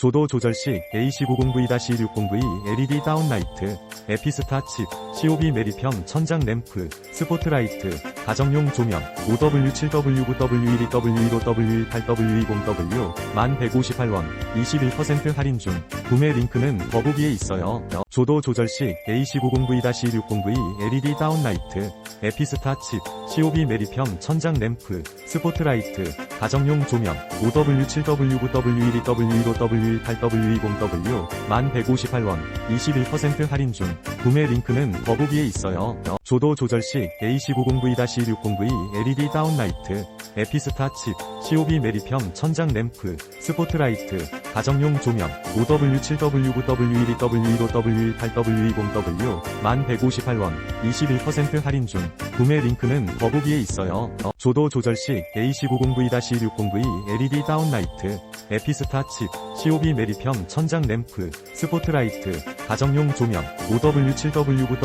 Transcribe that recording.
조도 조절식 AC90V-602 LED 다운라이트, 에피스타 칩, COB 메리평 천장 램프, 스포트라이트, 가정용 조명, OW7W9W1W1W8W20W 1158원, 21% 할인 중, 구매 링크는 더보기에 있어요. 조도 조절식 AC90V-602 LED 다운라이트, 에피스타 칩, COB 메리평 천장 램프, 스포트라이트, 가정용 조명, OW7W9W1W1W8W20W 1158원, 21% 할인 중, 구매 링크는 더보기에 있어요. 조도 조절식 AC90V-602 LED 다운라이트, 에피스타 칩, COB 메리평 천장 램프, 스포트라이트, 가정용 조명, OW7W9W1W1W8W20W 1158원, 21% 할인 중, 구매 링크는 더보기에 있어요. 조도 조절식 AC90V-602 LED 다운라이트, 에피스타 칩, COB 메리평 천장 램프, 스포트라이트, 가정용 조명, OW7W9W